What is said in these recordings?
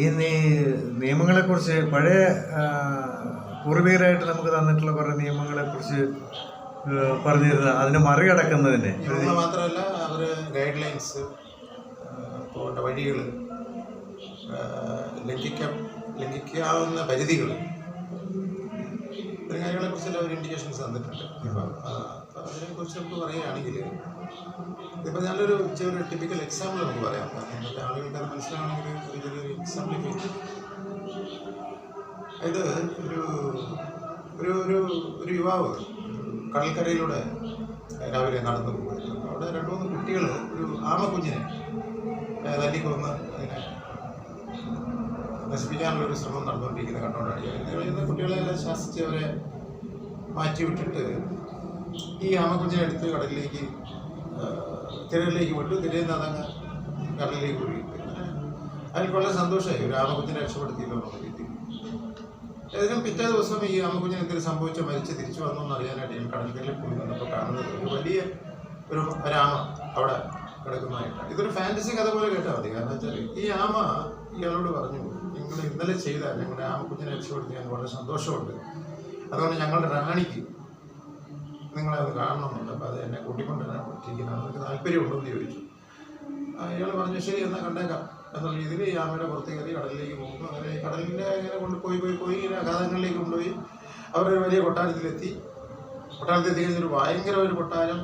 ഈ നിയമങ്ങളെക്കുറിച്ച് പഴയ പൂർവികരായിട്ട് നമുക്ക് തന്നിട്ടുള്ള കുറേ നിയമങ്ങളെക്കുറിച്ച് പറഞ്ഞിരുന്ന അതിനെ മറികടക്കുന്നതിന്. മാത്രമല്ല അവർ ഗൈഡ് ലൈൻസ് പോകേണ്ട വഴികൾ ലംഘിക്ക ലംഘിക്കാവുന്ന പരിധികൾ ഇത്തരം കാര്യങ്ങളെക്കുറിച്ചെല്ലാം ഒരു ഇൻഡിക്കേഷൻസ് തന്നിട്ടുണ്ട്. ഇപ്പം അതിനെക്കുറിച്ച് നമുക്ക് പറയുകയാണെങ്കിൽ ഇപ്പം നല്ലൊരു ചെറിയൊരു ടിപ്പിക്കൽ എക്സാമ്പിൾ നമുക്ക് പറയാം. ഇന്നത്തെ ആളുകൾക്ക് അത് മനസ്സിലാവണമെങ്കിൽ ഒരു ചെറിയൊരു എക്സാമ്പിൾ ഇത് ഒരു ഒരു ഒരു ഒരു യുവാവ് കടൽക്കരയിലൂടെ രാവിലെ നടന്നു പോകുമായിരുന്നു അവിടെ രണ്ട് മൂന്ന് കുട്ടികൾ ഒരു ആമക്കുഞ്ഞിനെ തല്ലിക്കൊന്ന് അതിനെ നശിപ്പിക്കാനുള്ള ഒരു ശ്രമം നടന്നുകൊണ്ടിരിക്കുന്നത് കണ്ടുകൊണ്ടാണ് കുട്ടികളെല്ലാം ശാസിച്ച് അവരെ മാറ്റി വിട്ടിട്ട് ഈ ആമക്കുഞ്ഞിനെ എടുത്ത് കടലിലേക്ക് തിരയിലേക്ക് വിട്ടു. തിരയിൽ നിന്ന് അതങ്ങ് കടലിലേക്ക് ഒഴുകി അതിൽ വളരെ സന്തോഷമായി. ഒരു ആമക്കുഞ്ഞിനെ രക്ഷപ്പെടുത്തിയില്ലോ എന്നുള്ള രീതിയിൽ ഏതെങ്കിലും പിറ്റേ ദിവസം ഈ ആമക്കുഞ്ഞിനെ എന്തെങ്കിലും സംഭവിച്ച മരിച്ച് തിരിച്ചു വന്നു എന്നറിയാനായിട്ട് ഞാൻ കടൽക്കരയിൽ പോയി വന്നപ്പോൾ കാണുന്നത് ഒരു വലിയ ഒരു ഒരാമ അവിടെ കിടക്കുന്നതായിട്ടാണ്. ഇതൊരു ഫാന്റസി കഥ പോലെ കേട്ടാൽ മതി. കാരണം വെച്ചാൽ ഈ ആമ ഇയാളോട് പറഞ്ഞു നിങ്ങൾ ഇന്നലെ ചെയ്ത ഞങ്ങളുടെ ആമക്കുഞ്ഞിനെ രക്ഷപ്പെടുത്തി ഞങ്ങൾക്ക് വളരെ സന്തോഷമുണ്ട്. അതുകൊണ്ട് ഞങ്ങളുടെ റാണിക്ക് നിങ്ങളെ അത് കാണണമെന്നുണ്ട്. അപ്പോൾ അത് എന്നെ കൂട്ടിക്കൊണ്ടുവരാൻ പറ്റിയിരിക്കുന്നത് എനിക്ക് താല്പര്യമുണ്ടെന്ന് ചോദിച്ചു. അയാൾ പറഞ്ഞു ശരി എന്നാൽ കണ്ടേക്കാം. എന്നുള്ള രീതിയിൽ ഈ ആമയുടെ പുറത്ത് കയറി കടലിലേക്ക് പോകുന്നു. അങ്ങനെ കടലിന്റെ ഇങ്ങനെ കൊണ്ട് പോയി പോയി ഇങ്ങനെ അഗാധങ്ങളിലേക്ക് കൊണ്ടുപോയി. അവരൊരു വലിയ കൊട്ടാരത്തിലെത്തി. കൊട്ടാരത്തിൽ എത്തി ഒരു ഭയങ്കര ഒരു കൊട്ടാരം.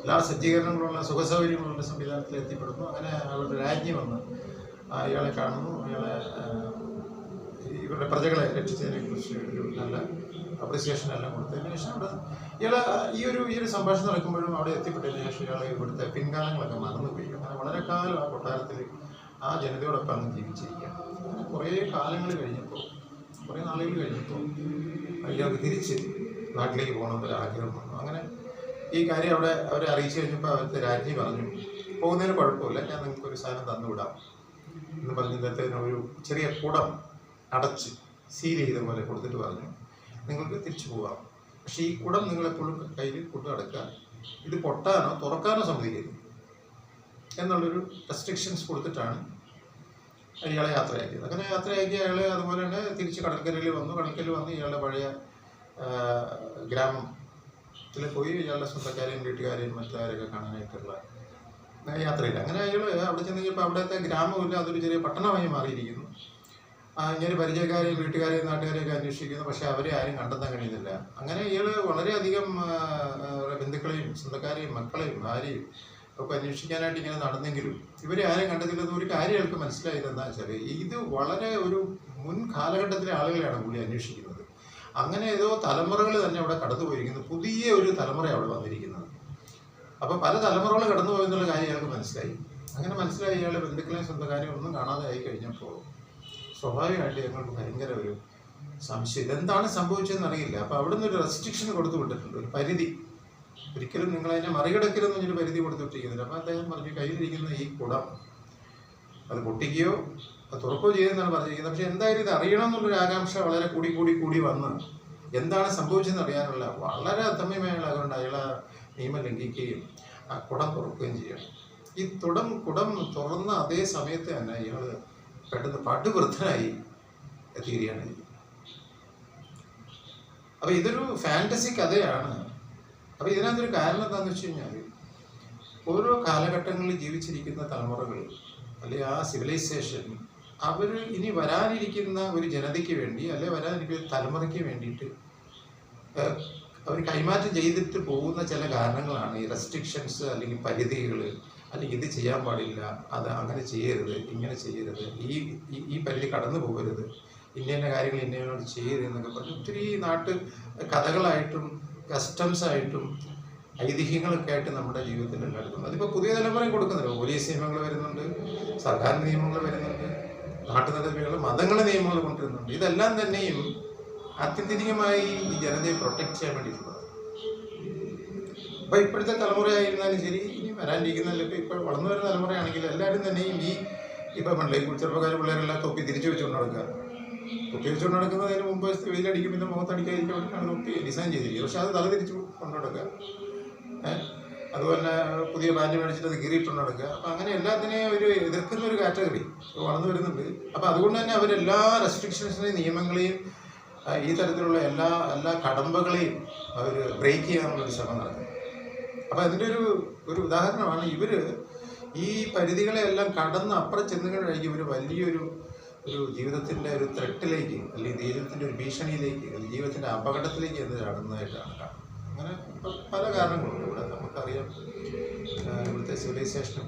എല്ലാ സജ്ജീകരണങ്ങളുള്ള സുഖസൗകര്യങ്ങളുള്ള സംവിധാനത്തിൽ എത്തിപ്പെടുന്നു. അങ്ങനെ അവരുടെ രാജ്ഞി വന്ന് അയാളെ കാണുന്നു. അയാളെ ഇവരുടെ പ്രജകളെ രക്ഷിച്ചതിനെ കുറിച്ച് ഒരു നല്ല അപ്രിസിയേഷൻ എല്ലാം കൊടുത്തതിന് ശേഷം അവിടെ ഇയാൾ ഈ ഒരു ഈ ഒരു സംഭാഷണം നടക്കുമ്പോഴും അവിടെ എത്തിപ്പെട്ടതിന് ശേഷം ഇയാൾ ഇവിടുത്തെ പിൻകാലങ്ങളൊക്കെ മറന്നുപോയി. അങ്ങനെ വളരെ കാലം ആ കൊട്ടാരത്തിൽ ആ ജനതയോടൊപ്പം അങ്ങ് ജീവിച്ചിരിക്കുകയാണ്. അങ്ങനെ കുറേ കാലങ്ങൾ കഴിഞ്ഞപ്പോൾ കുറേ നാളുകൾ കഴിഞ്ഞപ്പോൾ ഇയാൾക്ക് തിരിച്ച് നാട്ടിലേക്ക് പോകണമെന്നൊരു ആഗ്രഹം വന്നു. അങ്ങനെ ഈ കാര്യം അവിടെ അവരെ അറിയിച്ചു കഴിഞ്ഞപ്പോൾ അവരുടെ രാജി പറഞ്ഞു പോകുന്നതിന് കുഴപ്പമില്ല ഞാൻ നിങ്ങൾക്ക് ഒരു സാധനം തന്നുവിടാം എന്ന് പറഞ്ഞ് ഇന്നത്തെ ഒരു ചെറിയ കുടം അടച്ച് സീൽ ചെയ്ത പോലെ കൊടുത്തിട്ട് പറഞ്ഞു. നിങ്ങൾക്ക് തിരിച്ചു പോകാം. പക്ഷേ ഈ കുടം നിങ്ങളെപ്പോഴും കയ്യിൽ കൊണ്ടു നടക്കുക ഇത് പൊട്ടാനോ തുറക്കാനോ സമ്മതിക്കരുത്. എന്നുള്ളൊരു റെസ്ട്രിക്ഷൻസ് കൊടുത്തിട്ടാണ് ഇയാളെ യാത്രയാക്കിയത്. അങ്ങനെ യാത്രയാക്കി അയാൾ അതുപോലെ തന്നെ തിരിച്ച് കടൽക്കരയിൽ വന്നു. കടൽക്കരയിൽ വന്ന് ഇയാളുടെ പഴയ ഗ്രാമത്തിൽ പോയി ഇയാളുടെ സ്വന്തക്കാരെയും വീട്ടുകാരെയും മറ്റുകാരെയൊക്കെ കാണാനായിട്ടുള്ള യാത്രയില്ല അങ്ങനെ അയാൾ അവിടെ ചെന്ന് കഴിഞ്ഞപ്പോൾ അവിടുത്തെ ഗ്രാമമില്ല അതൊരു ചെറിയ പട്ടണമായി മാറിയിരിക്കുന്നു. ഇങ്ങനെ പരിചയക്കാരെയും വീട്ടുകാരെയും നാട്ടുകാരെയൊക്കെ അന്വേഷിക്കുന്നു. പക്ഷെ അവരെ ആരും കണ്ടെത്താൻ കഴിയുന്നില്ല. അങ്ങനെ ഇയാൾ വളരെയധികം ബന്ധുക്കളെയും സ്വന്തക്കാരെയും മക്കളെയും ഭാര്യയും ഒക്കെ അന്വേഷിക്കാനായിട്ട് ഇങ്ങനെ നടന്നെങ്കിലും ഇവരെ ആരും കണ്ടെത്തില്ലെന്ന് ഒരു കാര്യം അയാൾക്ക് മനസ്സിലായത് എന്താ വെച്ചാൽ ഇത് വളരെ ഒരു മുൻ കാലഘട്ടത്തിലെ ആളുകളെയാണ് പുള്ളി അന്വേഷിക്കുന്നത്. അങ്ങനെ ഏതോ തലമുറകൾ തന്നെ അവിടെ കടന്നു പോയിരിക്കുന്നു പുതിയ ഒരു തലമുറ അവിടെ വന്നിരിക്കുന്നത്. അപ്പോൾ പല തലമുറകൾ കടന്നു പോയെന്നുള്ള കാര്യം അയാൾക്ക് മനസ്സിലായി. അങ്ങനെ മനസ്സിലായി ഇയാളെ ബന്ധുക്കളെയും സ്വന്തക്കാരെയും ഒന്നും കാണാതെ ആയി കഴിഞ്ഞപ്പോൾ സ്വാഭാവികമായിട്ട് ഞങ്ങൾക്ക് ഭയങ്കര ഒരു സംശയം. ഇതെന്താണ് സംഭവിച്ചതെന്ന് അറിയില്ല. അപ്പോൾ നിന്ന് ഒരു റെസ്ട്രിക്ഷൻ കൊടുത്തു വിട്ടിട്ടുണ്ട് ഒരു പരിധി. ഒരിക്കലും നിങ്ങൾ അതിനെ മറികടക്കരുതെന്ന് ഒരു പരിധി കൊടുത്തു വിട്ടിരിക്കുന്നില്ല. അപ്പോൾ അദ്ദേഹം പറഞ്ഞു കയ്യിലിരിക്കുന്ന ഈ കുടം അത് പൊട്ടിക്കുകയോ അത് തുറക്കുകയോ ചെയ്തെന്നാണ് പറഞ്ഞിരിക്കുന്നത്. പക്ഷേ എന്തായാലും ഇത് അറിയണം എന്നുള്ളൊരു ആകാംക്ഷ വളരെ കൂടി കൂടി കൂടി വന്ന് എന്താണ് സംഭവിച്ചതെന്ന് അറിയാനുള്ള വളരെ അത്തമ്യമായുള്ള അതുകൊണ്ട് അയാൾ നിയമം ലംഘിക്കുകയും ആ കുടം തുറക്കുകയും ചെയ്യണം. ഈ തുടം കുടം തുറന്ന അതേ സമയത്ത് തന്നെ ഇയാൾ പെട്ടെന്ന് പടുവൃദ്ധനായി തീരുകയാണ് ചെയ്തത്. അപ്പൊ ഇതൊരു ഫാന്റസി കഥയാണ് അപ്പൊ ഇതിനകത്തൊരു കാരണം എന്താണെന്ന് വെച്ച് കഴിഞ്ഞാൽ ഓരോ കാലഘട്ടങ്ങളിൽ ജീവിച്ചിരിക്കുന്ന തലമുറകൾ അല്ലെങ്കിൽ ആ സിവിലൈസേഷൻ അവർ ഇനി വരാനിരിക്കുന്ന ഒരു ജനതയ്ക്ക് വേണ്ടി അല്ലെ വരാനിരിക്കുന്ന തലമുറയ്ക്ക് വേണ്ടിയിട്ട് അവർ കൈമാറ്റം ചെയ്തിട്ട് പോകുന്ന ചില കാരണങ്ങളാണ് ഈ റെസ്ട്രിക്ഷൻസ് അല്ലെങ്കിൽ പരിധികൾ അല്ലെങ്കിൽ ഇത് ചെയ്യാൻ പാടില്ല അത് അങ്ങനെ ചെയ്യരുത് ഇങ്ങനെ ചെയ്യരുത് ഈ ഈ- പരിധി കടന്നു പോകരുത്. ഇന്ന കാര്യങ്ങൾ ഇന്നതിനോട് ചെയ്യരുത് എന്നൊക്കെ പറഞ്ഞ് ഒത്തിരി നാട്ട് കഥകളായിട്ടും കസ്റ്റംസ് ആയിട്ടും ഐതിഹ്യങ്ങളൊക്കെ ആയിട്ട് നമ്മുടെ ജീവിതത്തിൽ ഉണ്ടാക്കുന്നത് അതിപ്പോൾ പുതിയ തലമുറയും കൊടുക്കുന്നില്ല പോലീസ് നിയമങ്ങൾ വരുന്നുണ്ട് സർക്കാർ നിയമങ്ങൾ വരുന്നുണ്ട് നാട്ടുനടപടികൾ മതങ്ങളെ നിയമങ്ങൾ കൊണ്ടുവരുന്നുണ്ട്. ഇതെല്ലാം തന്നെയും ആത്യന്തികമായി ഈ ജനതയെ പ്രൊട്ടക്ട് ചെയ്യാൻ വേണ്ടിയിട്ടുള്ളത് അപ്പോൾ ഇപ്പോഴത്തെ തലമുറയായിരുന്നാലും ശരി ഇനി വരാനിരിക്കുന്ന അല്ലെങ്കിൽ ഇപ്പോൾ വളർന്നു വരുന്ന തലമുറയാണെങ്കിൽ എല്ലാവരും തന്നെയും ഈ ഇപ്പം പണ്ടേ ചെറുപ്പക്കാർ പിള്ളേരെല്ലാം തൊപ്പി തിരിച്ചു വെച്ചുകൊണ്ട് നടക്കുക തൊപ്പി വെച്ചുകൊണ്ട് നടക്കുന്നതിന് മുമ്പ് വെയിലടിക്കും പിന്നെ മുഖത്തടിക്കാതിരിക്കാൻ വേണ്ടിയിട്ടാണ് തൊപ്പി ഡിസൈൻ ചെയ്തിരിക്കുന്നത്. പക്ഷെ അത് തല തിരിച്ചു കൊണ്ടു നടക്കുക അതുപോലെ പുതിയ ബാൻഡ് മേടിച്ചിട്ട് അത് കീറിയിട്ടുണ്ട് നടക്കുക അപ്പം അങ്ങനെ എല്ലാത്തിനെയും ഒരു എതിർക്കുന്ന ഒരു കാറ്റഗറി വളർന്നു വരുന്നുണ്ട്. അപ്പം അതുകൊണ്ട് തന്നെ അവരെല്ലാ റെസ്ട്രിക്ഷൻസിനെയും നിയമങ്ങളെയും ഈ തരത്തിലുള്ള എല്ലാ എല്ലാ കടമ്പകളെയും അവർ ബ്രേക്ക് ചെയ്യാനുള്ളൊരു ശ്രമം നടത്തും അപ്പം അതിന്റെ ഒരു ഒരു ഉദാഹരണമാണ് ഇവർ ഈ പരിധികളെല്ലാം കടന്ന് അപ്പുറം ചെന്ന് കഴിഞ്ഞ് ഇവർ വലിയൊരു ഒരു ജീവിതത്തിന്റെ ഒരു ത്രെട്ടിലേക്ക് അല്ലെങ്കിൽ ജീവിതത്തിന്റെ ഒരു ഭീഷണിയിലേക്ക് അല്ലെങ്കിൽ ജീവിതത്തിന്റെ അപകടത്തിലേക്ക് എന്ന് ചാടുന്നതായിട്ടാണ് കാണുന്നത്. അങ്ങനെ പല കാരണങ്ങളുണ്ട്. ഇവിടെ നമുക്കറിയാം ഇവിടുത്തെ സിവിലൈസേഷൻ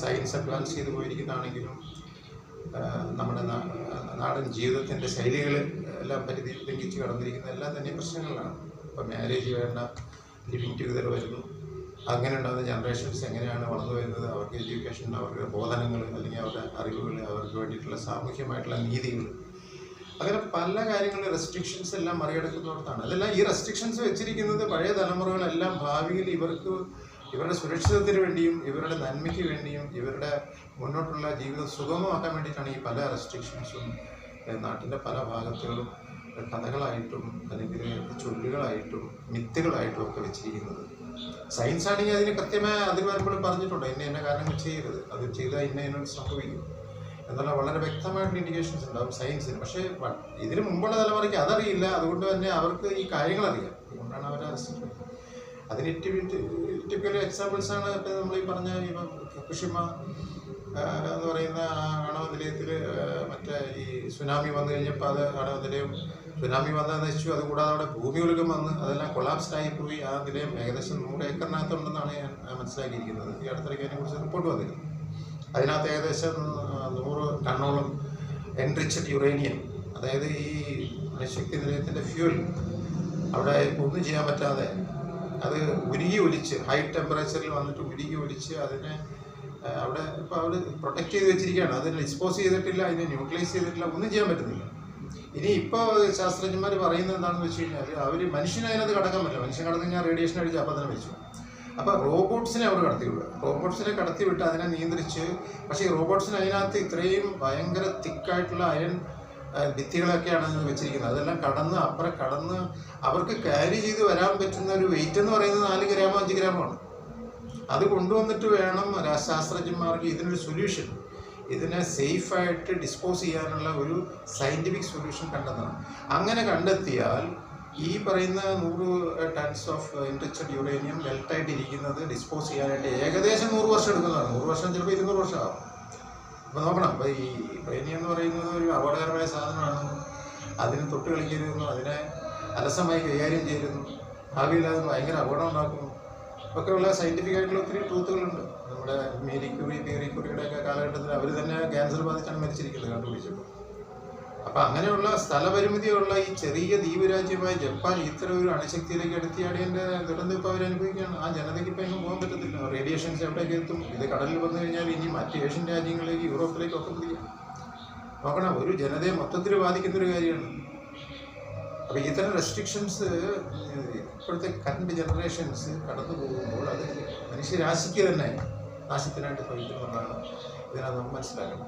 സയൻസ് അഡ്വാൻസ് ചെയ്ത് പോയിരിക്കുന്നതാണെങ്കിലും നമ്മുടെ നാടൻ ജീവിതത്തിന്റെ ശൈലികൾ എല്ലാം പരിധി ലംഘിച്ച് കടന്നിരിക്കുന്ന എല്ലാം തന്നെ പ്രശ്നങ്ങളാണ് ഇപ്പം മാരേജ് വേണ്ട ടുഗദർ വരുന്നു. അങ്ങനെ ഉണ്ടാകുന്ന ജനറേഷൻസ് എങ്ങനെയാണ് വളർന്നു വരുന്നത്? അവർക്ക് എഡ്യൂക്കേഷൻ അവരുടെ ബോധനങ്ങൾ അല്ലെങ്കിൽ അവരുടെ അറിവുകൾ അവർക്ക് വേണ്ടിയിട്ടുള്ള സാമൂഹ്യമായിട്ടുള്ള നീതികൾ. അങ്ങനെ പല കാര്യങ്ങളും റെസ്ട്രിക്ഷൻസ് എല്ലാം മറികടക്കുന്നിടത്താണ്. അതെല്ലാം ഈ റെസ്ട്രിക്ഷൻസ് വെച്ചിരിക്കുന്നത് പഴയ തലമുറകളെല്ലാം ഭാവിയിൽ ഇവർക്ക് ഇവരുടെ സുരക്ഷിതത്തിന് വേണ്ടിയും ഇവരുടെ നന്മയ്ക്ക് വേണ്ടിയും ഇവരുടെ മുന്നോട്ടുള്ള ജീവിതം സുഗമമാക്കാൻ വേണ്ടിയിട്ടാണ് ഈ പല റെസ്ട്രിക്ഷൻസും നാട്ടിന്റെ പല ഭാഗത്തുകളും കഥകളായിട്ടും അല്ലെങ്കിൽ ചൊല്ലുകളായിട്ടും മിത്തുകളായിട്ടും ഒക്കെ വെച്ചിരിക്കുന്നത്. സയൻസ് ആണെങ്കിൽ അതിന് കൃത്യമായ അതിന് വരുമ്പോൾ പറഞ്ഞിട്ടുണ്ട്. ഇന്ന എന്നെ കാരണം ചെയ്യരുത്. അത് ചെയ്താൽ ഇന്ന ഇന്ന സംഭവിക്കും എന്നുള്ള വളരെ വ്യക്തമായിട്ടുള്ള ഇൻഡിക്കേഷൻസ് ഉണ്ടാവും സയൻസിന് പക്ഷേ ഇതിന് മുമ്പുള്ള തലമുറയ്ക്ക് അതറിയില്ല. അതുകൊണ്ട് തന്നെ അവർക്ക് ഈ കാര്യങ്ങൾ അറിയാം. അതുകൊണ്ടാണ് അവരെ അറസ്റ്റ് അതിന് ടിപ്പിക്കൽ എക്സാമ്പിൾസ് ആണ് ഇപ്പം നമ്മൾ ഈ പറഞ്ഞ ഇപ്പം എന്ന് പറയുന്ന ആണവ നിലയത്തിൽ മറ്റേ ഈ സുനാമി വന്നു കഴിഞ്ഞപ്പോൾ അത് ആണവ നിലയം സുനാമി വന്ന് നശിച്ചു അതുകൂടാതെ അവിടെ ഭൂമി ഉലകം വന്ന് അതെല്ലാം കൊളാപ്സ്ഡ് ആയി പോയി. ആ നിലയം ഏകദേശം നൂറ് ഏക്കറിനകത്തുണ്ടെന്നാണ് ഞാൻ മനസ്സിലാക്കിയിരിക്കുന്നത്. ഈ അടുത്തിടയ്ക്ക് അതിനെക്കുറിച്ച് റിപ്പോർട്ട് വന്നിരുന്നു. അതിനകത്ത് ഏകദേശം നൂറ് ടണ്ണോളം എൻറിച്ചഡ് യുറേനിയം അതായത് ഈ അണുശക്തി നിലയത്തിന്റെ ഫ്യൂൽ അവിടെ ഒന്നും ചെയ്യാൻ പറ്റാതെ അത് ഉരുകി ഒലിച്ച് ഹൈ ടെമ്പറേച്ചറിൽ വന്നിട്ട് ഉരുകി ഒലിച്ച് അതിനെ അവിടെ ഇപ്പോൾ അവർ പ്രൊട്ടക്റ്റ് ചെയ്ത് വെച്ചിരിക്കുകയാണ്. അതിനെ ഡിസ്പോസ് ചെയ്തിട്ടില്ല അതിനെ ന്യൂട്രലൈസ് ചെയ്തിട്ടില്ല ഒന്നും ചെയ്യാൻ പറ്റുന്നില്ല. ഇനി ഇപ്പോൾ ശാസ്ത്രജ്ഞന്മാർ പറയുന്നത് എന്താണെന്ന് വെച്ച് കഴിഞ്ഞാൽ അവർ മനുഷ്യനെ അതിനകത്ത് കടക്കാൻ പറ്റില്ല. മനുഷ്യൻ കടന്നു കഴിഞ്ഞാൽ റേഡിയേഷൻ അടിച്ച് അപ്പം തന്നെ വെച്ചു അപ്പോൾ റോബോട്ട്സിനെ അവർ കടത്തിവിടുക റോബോട്ട്സിനെ കടത്തിവിട്ട് അതിനെ നിയന്ത്രിച്ച് പക്ഷേ ഈ റോബോട്ട്സിന് അതിനകത്ത് ഇത്രയും ഭയങ്കര തിക്കായിട്ടുള്ള അയൺ ഭിത്തികളൊക്കെയാണ് അതിന് വെച്ചിരിക്കുന്നത്. അതെല്ലാം കടന്ന് അപ്പുറം കടന്ന് അവർക്ക് ക്യാരി ചെയ്ത് വരാൻ പറ്റുന്ന ഒരു വെയിറ്റ് എന്ന് പറയുന്നത് നാല് ഗ്രാമോ അഞ്ച് ഗ്രാമോ ആണ്. അത് കൊണ്ടുവന്നിട്ട് വേണം ശാസ്ത്രജ്ഞന്മാർക്ക് ഇതിനൊരു സൊല്യൂഷൻ ഇതിനെ സേഫായിട്ട് ഡിസ്പോസ് ചെയ്യാനുള്ള ഒരു സയന്റിഫിക് സൊല്യൂഷൻ കണ്ടെത്തണം. അങ്ങനെ കണ്ടെത്തിയാൽ ഈ പറയുന്ന നൂറ് ടൺസ് ഓഫ് ഇൻട്രിച്ചഡ് യുറേനിയം മെൽട്ടായിട്ട് ഇരിക്കുന്നത് ഡിസ്പോസ് ചെയ്യാനായിട്ട് ഏകദേശം നൂറ് വർഷം എടുക്കുന്നതാണ്. നൂറ് വർഷം ചിലപ്പോൾ ഇരുന്നൂറ് വർഷമാകും അപ്പോൾ നോക്കണം. അപ്പോൾ ഈ യുറേനിയം എന്ന് പറയുന്നത് ഒരു അപകടകരമായ സാധനമാണ് അതിന് തൊട്ട് കളിക്കരുതെന്നും അതിനെ അലസമായി കൈകാര്യം ചെയ്തിരുന്നു ഭാവിയിൽ അത് ഭയങ്കര അപകടം ഉണ്ടാക്കുന്നു ഒക്കെയുള്ള സയന്റിഫിക് ആയിട്ടുള്ള ഒത്തിരി ട്രൂത്തുകളുണ്ട് നമ്മുടെ മേരി ക്യൂറി തിയറി ക്യൂറിയുടെ ഒക്കെ കാലഘട്ടത്തിൽ അവർ തന്നെ ക്യാൻസർ ബാധിച്ചാണ് മരിച്ചിരിക്കുന്നത് കണ്ടുപിടിച്ചപ്പോൾ. അപ്പം അങ്ങനെയുള്ള സ്ഥലപരിമിതിയുള്ള ഈ ചെറിയ ദ്വീപ് രാജ്യമായ ജപ്പാൻ ഇത്ര ഒരു അണുശക്തിയിലേക്ക് എടുത്തിയാടിയതിന്റെ ദുരന്തം ഇപ്പോൾ അവർ അനുഭവിക്കുകയാണ്. ആ ജനതയ്ക്ക് ഇപ്പം എങ്ങും പോകാൻ പറ്റത്തില്ല. റേഡിയേഷൻസ് എവിടേക്ക് എത്തും. ഇത് കടലിൽ വന്നു കഴിഞ്ഞാൽ ഇനി മറ്റ് ഏഷ്യൻ രാജ്യങ്ങളിലേക്ക് യൂറോപ്പിലേക്കൊക്കെ പിടിക്കാം നോക്കണം ഒരു ജനതയെ മൊത്തത്തിൽ ബാധിക്കുന്നൊരു കാര്യമാണ്. അപ്പോൾ ഇത്തരം റെസ്ട്രിക്ഷൻസ് ഇപ്പോഴത്തെ കറണ്ട് ജനറേഷൻസ് കടന്നു പോകുമ്പോൾ അത് മനുഷ്യരാശിക്ക് തന്നെ നാശത്തിനായിട്ട് ഭവിക്കുന്നുള്ളതാണ് ഇതിനകത്ത് നമ്മൾ മനസ്സിലാക്കണം.